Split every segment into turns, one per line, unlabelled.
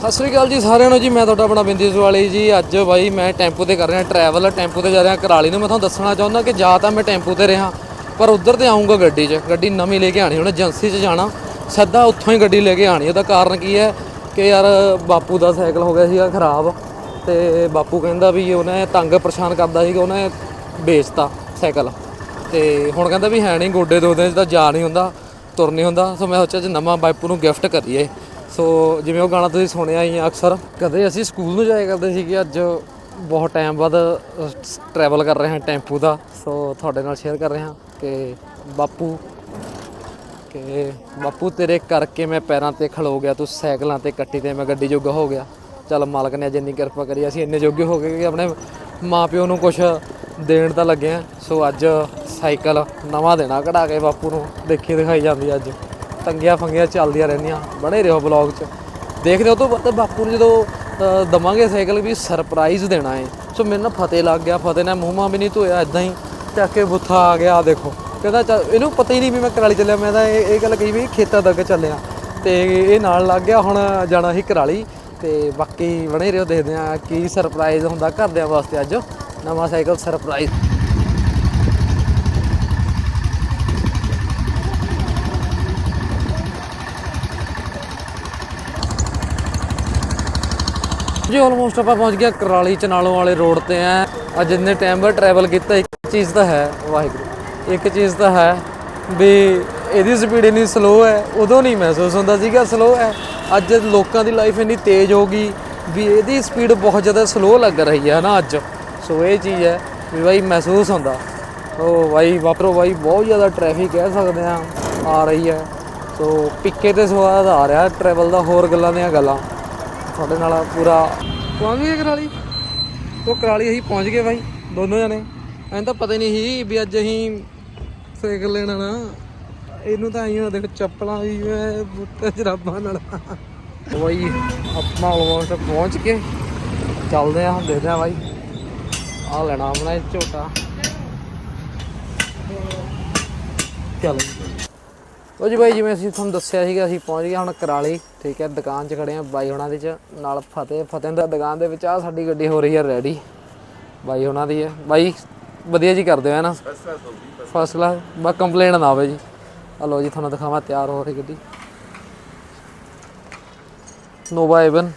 ਸਤਿ ਸ੍ਰੀ ਅਕਾਲ ਜੀ ਸਾਰਿਆਂ ਨੂੰ ਜੀ, ਮੈਂ ਤੁਹਾਡਾ ਆਪਣਾ ਬਿੰਦੀ ਵਾਲੀ ਜੀ। ਅੱਜ ਬਾਈ ਮੈਂ ਟੈਂਪੂ ਤੇ ਕਰ ਰਿਹਾ ਟਰੈਵਲ ਟੈਂਪੂ ਤੇ ਜਾ ਰਿਹਾ ਕਰਾਲੀ ਨੂੰ। ਮੈਂ ਤੁਹਾਨੂੰ ਦੱਸਣਾ ਚਾਹੁੰਦਾ ਕਿ ਜਾਂ ਤਾਂ ਮੈਂ ਟੈਂਪੂ ਤੇ ਰਿਹਾ, ਪਰ ਉੱਧਰ ਤੇ ਆਉਂਗਾ ਗੱਡੀ 'ਚ। ਗੱਡੀ ਨਵੀਂ ਲੈ ਕੇ ਆਣੀ ਹੁਣ ਏਜੰਸੀ 'ਚ ਜਾਣਾ। ਸਿੱਧਾ ਉੱਥੋਂ ਹੀ ਗੱਡੀ ਲੈ ਕੇ ਆਣੀ ਉਹਦਾ ਕਾਰਨ ਕੀ ਹੈ ਕਿ ਯਾਰ ਬਾਪੂ ਦਾ ਸਾਈਕਲ ਹੋ ਗਿਆ ਸੀਗਾ ਖਰਾਬ ਤੇ ਬਾਪੂ ਕਹਿੰਦਾ ਵੀ ਉਹਨੇ ਤੰਗ ਪਰੇਸ਼ਾਨ ਕਰਦਾ ਸੀਗਾ, ਉਹਨੇ ਵੇਚਤਾ ਸਾਈਕਲ। ਤੇ ਹੁਣ ਕਹਿੰਦਾ ਵੀ ਹੈ ਨਹੀਂ, ਗੋਡੇ ਦੋਦੇ 'ਚ ਤਾਂ ਜਾ ਨਹੀਂ ਹੁੰਦਾ, ਤੁਰ ਨਹੀਂ ਹੁੰਦਾ। ਸੋ ਮੈਂ ਸੋਚਿਆ ਜੇ ਨਵਾਂ ਬਾਪੂ ਨੂੰ ਗਿਫਟ ਕਰੀਏ ਸੋ ਜਿਵੇਂ ਉਹ ਗਾਣਾ ਤੁਸੀਂ ਸੁਣਿਆ ਹੀ ਆ ਅਕਸਰ ਕਦੇ ਅਸੀਂ ਸਕੂਲ ਨੂੰ ਜਾਇਆ ਕਰਦੇ ਸੀਗੇ, ਅੱਜ ਬਹੁਤ ਟਾਈਮ ਬਾਅਦ ਟਰੈਵਲ ਕਰ ਰਹੇ ਹਾਂ ਟੈਂਪੂ ਦਾ। ਸੋ ਤੁਹਾਡੇ ਨਾਲ ਸ਼ੇਅਰ ਕਰ ਰਹੇ ਹਾਂ ਕਿ ਬਾਪੂ ਕਿ ਬਾਪੂ ਤੇਰੇ ਕਰਕੇ ਮੈਂ ਪੈਰਾਂ ਤੇ ਖਲੋ ਗਿਆ, ਤੂੰ ਸਾਈਕਲਾਂ ਤੇ ਕੱਟੀ ਤੇ ਮੈਂ ਗੱਡੀ ਜੋਗਾ ਹੋ ਗਿਆ। ਚੱਲ ਮਾਲਕ ਨੇ ਅੱਜ ਇੰਨੀ ਕਿਰਪਾ ਕਰੀ, ਅਸੀਂ ਇੰਨੇ ਜੋਗੇ ਹੋ ਗਏ ਕਿ ਆਪਣੇ ਮਾਪਿਓ ਨੂੰ ਕੁਝ ਦੇਣ ਤਾਂ ਲੱਗੇ ਆ। ਸੋ ਅੱਜ ਸਾਈਕਲ ਨਵਾਂ ਦੇਣਾ ਕਢਾ ਕੇ ਬਾਪੂ ਨੂੰ ਦੇਖੀ ਦਿਖਾਈ ਜਾਂਦੀ ਅੱਜ। ਤੰਗੀਆਂ ਫੰਗੀਆਂ ਚੱਲਦੀਆਂ ਰਹਿੰਦੀਆਂ ਬਣੇ ਰਹੋ ਬਲੌਗ 'ਚ। ਦੇਖਦੇ ਹੋ ਤੋਂ ਬਾਅਦ ਬਾਪੂ ਨੂੰ ਜਦੋਂ ਅ, ਦਵਾਂਗੇ ਸਾਈਕਲ ਵੀ ਸਰਪ੍ਰਾਈਜ਼ ਦੇਣਾ ਹੈ ਸੋ ਮੈਨੂੰ ਨਾ ਫਤਿਹ ਲੱਗ ਗਿਆ ਫਤਿਹ ਨੇ ਮੂੰਹ ਮਾਂ ਵੀ ਨਹੀਂ ਧੋਇਆ ਇਦਾਂ ਹੀ ਚੱਕ ਕੇ ਬੁੱਥਾ ਆ ਗਿਆ ਆਹ ਦੇਖੋ। ਕਹਿੰਦਾ ਚੱਲ ਇਹਨੂੰ ਪਤਾ ਹੀ ਨਹੀਂ ਵੀ ਮੈਂ ਕਰਾਲੀ ਚੱਲਿਆ ਮੈਂ ਤਾਂ ਇਹ ਇਹ ਗੱਲ ਕਹੀ ਵੀ ਖੇਤਾਂ ਤੱਕ ਚੱਲਿਆ। ਤੇ ਇਹ ਨਾਲ ਲੱਗ ਗਿਆ ਹੁਣ ਜਾਣਾ ਸੀ ਕਰਾਲੀ। ਤੇ ਬਾਕੀ ਬਣੇ ਰਹੋ ਦੇਖਦੇ ਆ ਕੀ ਸਰਪ੍ਰਾਈਜ਼ ਹੁੰਦਾ ਘਰਦਿਆਂ ਵਾਸਤੇ ਅੱਜ। ਨਵਾਂ ਸਾਈਕਲ ਸਰਪ੍ਰਾਈਜ਼ ਜੀ ਆਲਮੋਸਟ ਆਪਾਂ ਪਹੁੰਚ ਗਿਆ ਕਰਾਲੀ ਚਨਾਲੋਂ ਵਾਲੇ ਰੋਡ ਤੇ ਆ ਅੱਜ ਇੰਨੇ ਟਾਈਮ ਬਾਅਦ ਟਰੈਵਲ ਕੀਤਾ, ਇੱਕ ਚੀਜ਼ ਤਾਂ ਹੈ, ਵਾਹਿਗੁਰੂ। ਇੱਕ ਚੀਜ਼ ਤਾਂ ਹੈ ਵੀ ਇਹਦੀ ਸਪੀਡ ਇੰਨੀ ਸਲੋ ਹੈ, ਉਦੋਂ ਨਹੀਂ ਮਹਿਸੂਸ ਹੁੰਦਾ ਸੀਗਾ ਸਲੋ ਹੈ। ਅੱਜ ਲੋਕਾਂ ਦੀ ਲਾਈਫ ਇੰਨੀ ਤੇਜ਼ ਹੋ ਗਈ ਵੀ ਇਹਦੀ ਸਪੀਡ ਬਹੁਤ ਜ਼ਿਆਦਾ ਸਲੋ ਲੱਗ ਰਹੀ ਹੈ ਨਾ ਅੱਜ। ਸੋ ਇਹ ਚੀਜ਼ ਹੈ ਵੀ ਬਾਈ ਮਹਿਸੂਸ ਹੁੰਦਾ। ਉਹ ਬਾਈ, ਵਾਪਰੋ ਬਾਈ, ਬਹੁਤ ਜ਼ਿਆਦਾ ਟ੍ਰੈਫਿਕ ਕਹਿ ਸਕਦੇ ਆ ਆ ਰਹੀ ਹੈ। ਸੋ ਪਿੱਕੇ ਤੇ ਸਵਾਦ ਆ ਰਿਹਾ ਟਰੈਵਲ ਦਾ, ਹੋਰ ਗੱਲਾਂ ਦੀਆਂ ਗੱਲਾਂ। ਤੁਹਾਡੇ ਨਾਲ ਪੂਰਾ ਪਹੁੰਚ ਗਏ ਕਰਾਲੀ? ਉਹ ਕਰਾਲੀ ਅਸੀਂ ਪਹੁੰਚ ਗਏ ਬਾਈ ਦੋਨੋਂ ਜਣੇ। ਐਂ ਤਾਂ ਪਤਾ ਹੀ ਨਹੀਂ ਸੀ ਵੀ ਅੱਜ ਅਸੀਂ ਸਾਈਕਲ ਲੈਣਾ ਨਾ ਇਹਨੂੰ ਤਾਂ ਆਈਆਂ ਦੇਖ ਚੱਪਲਾਂ ਵੀ ਐ ਬੁੱਤੇ ਜਰਾਬਾਂ ਨਾਲ। ਬਾਈ ਆਪਾਂ ਆਲਮੋਸਟ ਪਹੁੰਚ ਕੇ ਚੱਲਦੇ ਆਂ ਦੇਖਦੇ ਆਂ ਬਾਈ। ਆ ਲੈਣਾ ਆਪਣਾ ਝੋਟਾ। ਚੱਲ। ਲੋ ਜੀ ਬਾਈ, ਜਿਵੇਂ ਅਸੀਂ ਤੁਹਾਨੂੰ ਦੱਸਿਆ ਸੀਗਾ, ਅਸੀਂ ਪਹੁੰਚ ਗਏ ਹੁਣ ਕਰਾਲੀ। ਠੀਕ ਹੈ, ਦੁਕਾਨ 'ਚ ਖੜੇ ਆ ਬਾਈ ਹੁਣਾਂ ਦੇ 'ਚ। ਨਾਲ ਫਤਿਹ ਫਤਿਹ ਦਾ ਦੁਕਾਨ ਦੇ ਵਿੱਚ ਆ ਸਾਡੀ ਗੱਡੀ ਹੋ ਰਹੀ ਹੈ ਰੈਡੀ ਬਾਈ ਹੁਣਾਂ ਦੀ ਹੈ ਬਾਈ, ਵਧੀਆ ਜੀ ਕਰਦੇ ਹੋ, ਹੈ ਨਾ? ਫਸਟ ਕਲਾਸ ਬਾ ਕੰਪਲੇਂਟ ਨਾ ਆਵੇ ਜੀ। ਆ ਲੋ ਜੀ, ਤੁਹਾਨੂੰ ਦਿਖਾਵਾਂ, ਤਿਆਰ ਹੋ ਰਹੀ ਗੱਡੀ। ਨੋਵਾ ਏਵਨ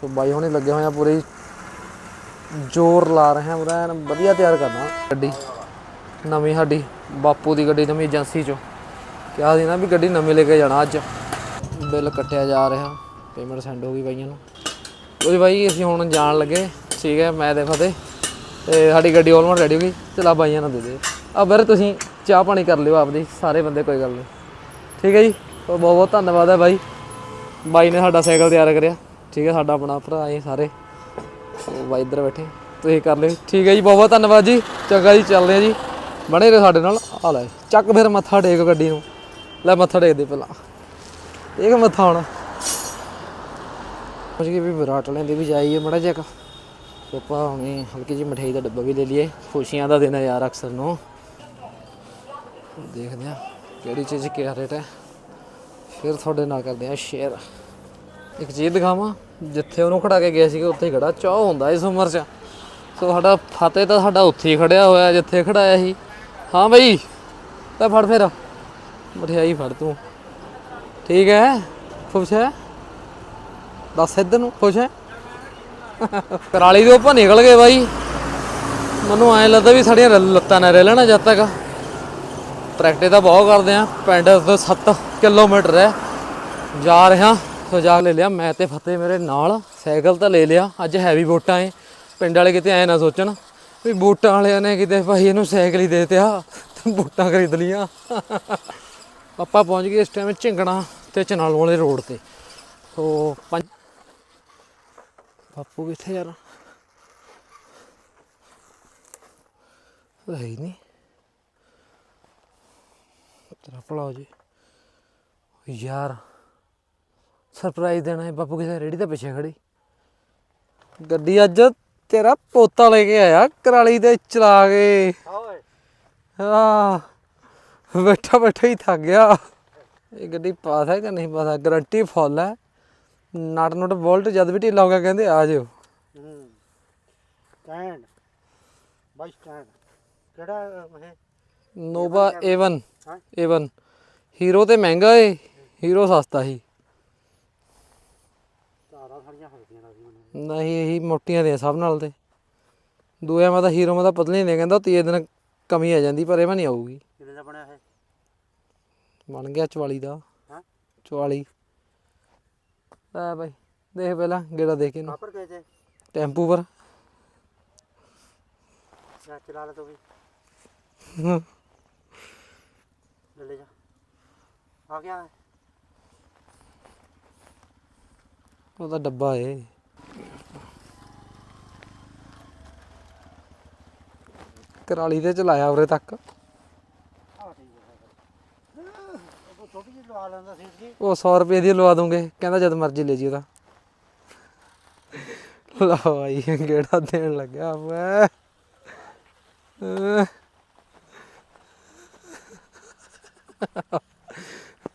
ਤੋਂ ਬਾਈ ਹੁਣੇ ਲੱਗੇ ਹੋਏ ਆ ਪੂਰੀ। ਜ਼ੋਰ ਲਾ ਰਹੇ ਆ, ਪੂਰਾ ਵਧੀਆ ਤਿਆਰ ਕਰਨਾ। ਗੱਡੀ। ਨਵੀਂ ਸਾਡੀ, ਬਾਪੂ ਦੀ ਗੱਡੀ ਨਵੀਂ ਏਜੰਸੀ ਚੋਂ। ਕਿਹਾ ਸੀ ਨਾ ਵੀ ਗੱਡੀ ਨਵੀਂ ਲੈ ਕੇ ਜਾਣਾ ਅੱਜ। ਬਿੱਲ ਕੱਟਿਆ ਜਾ ਰਿਹਾ ਪੇਮੈਂਟ ਸੈਂਡ ਹੋ ਗਈ ਬਾਈਆਂ ਨੂੰ। ਉਹਦੀ ਬਾਈ, ਅਸੀਂ ਹੁਣ ਜਾਣ ਲੱਗੇ, ਠੀਕ ਹੈ, ਮੈਂ ਤੇ ਫਤਿਹ। ਤੇ ਸਾਡੀ ਗੱਡੀ ਆਲਮੋਸਟ ਰੈਡੀ ਹੋ ਗਈ ਚਲਾ ਬਾਈਆਂ ਨੂੰ ਦੇ ਦੇ। ਆ ਵੀਰ, ਤੁਸੀਂ ਚਾਹ ਪਾਣੀ ਕਰ ਲਿਓ ਆਪਦੀ, ਸਾਰੇ ਬੰਦੇ ਕੋਈ ਗੱਲ ਨਹੀਂ। ਠੀਕ ਹੈ ਜੀ ਬਹੁਤ ਬਹੁਤ ਧੰਨਵਾਦ ਹੈ ਬਾਈ। ਬਾਈ ਨੇ ਸਾਡਾ ਸਾਈਕਲ ਤਿਆਰ ਕਰਿਆ, ਠੀਕ ਹੈ, ਸਾਡਾ ਆਪਣਾ ਭਰਾ ਹੈ ਸਾਰੇ। ਬਾਈ ਇੱਧਰ ਬੈਠੇ, ਤੁਸੀਂ ਕਰ ਲਿਓ। ਠੀਕ ਹੈ ਜੀ, ਬਹੁਤ ਬਹੁਤ ਧੰਨਵਾਦ ਜੀ, ਚੰਗਾ ਜੀ, ਚੱਲਦੇ ਆ ਜੀ। ਬਣੇ ਰਹੋ ਸਾਡੇ ਨਾਲ ਆ ਲੈ, ਚੱਕ ਫਿਰ ਮੱਥਾ ਟੇਕ ਗੱਡੀ ਨੂੰ। ਲੈ ਮੱਥਾ ਟੇਕ ਦੇ ਪਹਿਲਾਂ। ਇਹ ਮੱਥਾ ਹੁਣ। ਪੁੱਛ ਕੇ ਵੀ ਵਿਰਾਟ ਵਾਲਿਆਂ ਦੇ ਵੀ ਜਾਈਏ ਮੜਾ ਜਿਹਾ ਤੇ ਆਪਾਂ ਹੁਣੇ ਹਲਕੀ ਜਿਹੀ ਮਠਿਆਈ ਦਾ ਡੱਬਾ ਵੀ ਲੈ ਲਈਏ। ਖੁਸ਼ੀਆਂ ਦਾ ਦਿਨ ਹੈ ਯਾਰ ਅਕਸਰ ਨੂੰ। ਦੇਖਦੇ ਆ ਕਿਹੜੀ ਚੀਜ਼ ਕਿਆ ਰੇਟ ਹੈ। ਫਿਰ ਤੁਹਾਡੇ ਨਾਲ ਕਰਦੇ ਆ ਸ਼ੇਅਰ ਇੱਕ ਚੀਜ਼ ਦਿਖਾਵਾਂ, ਜਿੱਥੇ ਉਹਨੂੰ ਖੜਾ ਕੇ ਗਿਆ ਸੀਗਾ, ਉੱਥੇ ਹੀ ਖੜਾ। ਚਾਹ ਹੁੰਦਾ ਇਸ ਉਮਰ 'ਚ। ਸੋ ਸਾਡਾ ਫਤਿਹ ਤਾਂ ਸਾਡਾ ਉੱਥੇ ਹੀ ਖੜਿਆ ਹੋਇਆ, ਜਿੱਥੇ ਖੜਾਇਆ ਸੀ। ਹਾਂ ਬਈ ਲੈ ਫੜ ਫੇਰ। ਮਠਿਆਈ ਫੜ ਤੂੰ। ਠੀਕ ਹੈ? ਖੁਸ਼ ਹੈ? ਦੱਸ ਇੱਧਰ ਨੂੰ, ਖੁਸ਼ ਹੈ? ਕਰਾਲੀ ਦੇ ਉੱਪਰ ਨਿਕਲ ਗਏ ਬਾਈ। ਮੈਨੂੰ ਐਂ ਲੱਗਦਾ ਵੀ ਸਾਡੀਆਂ ਲੱਤਾਂ ਨਾ ਰਹਿ ਲੈਣਾ ਜਦ ਤੱਕ। ਪ੍ਰੈਕਟਿਸ ਤਾਂ ਬਹੁਤ ਕਰਦੇ ਆ ਪਿੰਡ ਤੋਂ 7 ਕਿਲੋਮੀਟਰ ਹੈ। ਜਾ ਰਿਹਾ, ਸੋ ਜਾ ਲੈ ਲਿਆ। ਮੈਂ ਤੇ ਫਤਿਹ ਮੇਰੇ ਨਾਲ, ਸਾਈਕਲ ਤਾਂ ਲੈ ਲਿਆ। ਅੱਜ ਹੈਵੀ ਵੋਟਾਂ ਏ। ਪਿੰਡ ਵਾਲੇ ਕਿਤੇ ਐ ਨਾ ਸੋਚਣ ਵੀ ਵੋਟਾਂ ਵਾਲਿਆਂ ਨੇ ਕਿਤੇ ਭਾਈ ਇਹਨੂੰ ਸਾਈਕਲ ਹੀ ਦੇ ਦਿੱਤਾ। ਤੇ ਖਰੀਦ ਲੀਆਂ ਆਪਾਂ ਪਹੁੰਚ ਗਏ ਇਸ ਟਾਈਮ ਝਿੰਗਣਾ ਤੇ ਚਨਾਲ ਵਾਲੇ ਰੋਡ ਤੇ। ਸੋ ਪੰਜ ਬਾਪੂ ਕਿੱਥੇ ਯਾਰ? ਉਹ ਹੈ ਹੀ ਨਹੀਂ। ਤੇਰਾ ਭਲਾ ਹੋ ਜੀ। ਯਾਰ ਸਰਪ੍ਰਾਈਜ਼ ਦੇਣਾ ਹੈ। ਬਾਪੂ ਕਿਸੇ ਰੇੜੀ ਦੇ ਪਿੱਛੇ ਖੜੀ। ਗੱਡੀ ਅੱਜ ਤੇਰਾ ਪੋਤਾ ਲੈ ਕੇ ਆਇਆ ਕਰਾਲੀ ਦੇ ਚਲਾ ਕੇ। ਆ ਬੈਠਾ ਬੈਠਾ ਹੀ ਥੱਕ ਗਿਆ। ਇਹ ਗੱਡੀ ਪਾਸ ਹੈ ਕਿ ਨਹੀਂ ਪਾਸ ਹੈ? ਗਰੰਟੀ ਫੁੱਲ ਹੈ। ਨਟ ਨਟ ਬੋਲਟ ਜਦ ਵੀ ਢਿੱਲਾ ਹੋ ਗਿਆ ਕਹਿੰਦੇ ਆ ਜਿਓ
ਹੂੰ। ਸਟੈਂਡ। ਬਾਈ ਸਟੈਂਡ। ਕਿਹੜਾ ਇਹ?
ਨੋਵਾ A1
ਹਾਂ?
A1 ਹੀਰੋ ਤੇ ਮਹਿੰਗਾ ਏ। ਹੀਰੋ ਸਸਤਾ ਸੀ।
ਤਾਰਾਂ ਸਾਰੀਆਂ ਹਲਦੀਆਂ ਲੱਗਦੀਆਂ
ਨਹੀਂ ਇਹੀ ਮੋਟੀਆਂ ਦੇ ਸਭ ਨਾਲ ਤੇ। ਦੂਆ ਮੈਂ ਤਾਂ ਹੀਰੋ ਮੈਂ ਤਾਂ ਪਤਲੀ ਨੇ ਕਹਿੰਦਾ ਤੀਏ ਦਿਨ ਕਮੀ ਆ ਜਾਂਦੀ ਪਰ ਇਹ ਮੈਂ ਨਹੀਂ ਆਊਗੀ।
ਦਾ ਬਣਿਆ ਇਹ
ਬਣ ਗਿਆ 44 ਦਾ।
ਹਾਂ?
44 ਲੈ ਬਾਈ ਦੇਖ ਪਹਿਲਾਂ ਗੇੜਾ ਦੇ ਕੇ ਨਾ
ਕਾਪਰ ਕੇ ਤੇ
ਟੈਂਪੂ ਪਰ।
ਜਾ ਚਲਾ ਲੈ ਤੋ ਵੀ। ਲੈ ਲੈ ਜਾ। ਆ ਗਿਆ ਹੈ
ਉਹਦਾ ਡੱਬਾ ਏ। ਕਰਾਲੀ ਤੇ ਚਲਾਇਆ ਉਰੇ ਤੱਕ
ਆ ਠੀਕ ਹੈ ਉਹ ਛੋਟੀ ਜਿਹੀ ਲਵਾ ਲੈਂਦਾ ਸੀਟ ਜੀ
ਉਹ 100 ਰੁਪਏ ਦੀ ਲਵਾ ਦੂੰਗੇ। ਕਹਿੰਦਾ ਜਦ ਮਰਜ਼ੀ ਲੈ ਜੀ ਉਹਦਾ। ਲਓ ਭਾਈ ਗੇੜਾ ਦੇਣ ਲੱਗਿਆ ਮੈਂ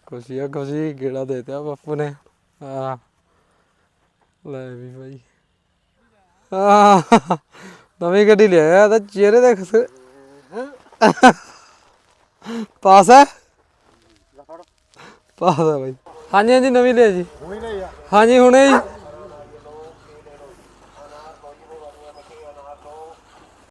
ਖੁਸ਼ੀ ਆ ਖੁਸ਼ੀ ਗੇੜਾ ਦੇ ਦਿੱਤਾ ਬਾਪੂ ਨੇ। ਆ ਲੈ ਵੀ ਭਾਈ ਆ ਨਵੀਂ ਗੱਡੀ ਲਿਆਇਆ ਤਾਂ ਚਿਹਰੇ ਦੇਖ ਸ- ਪਾਸ ਹੈ? ਹੈ ਭਾਈ ਹਾਂਜੀ ਹਾਂਜੀ ਨਵੀਂ ਲਿਆ ਜੀ।
ਹੁਣੀ ਲੈ ਜਾ
ਹਾਂਜੀ ਹੁਣੇ ਜੀ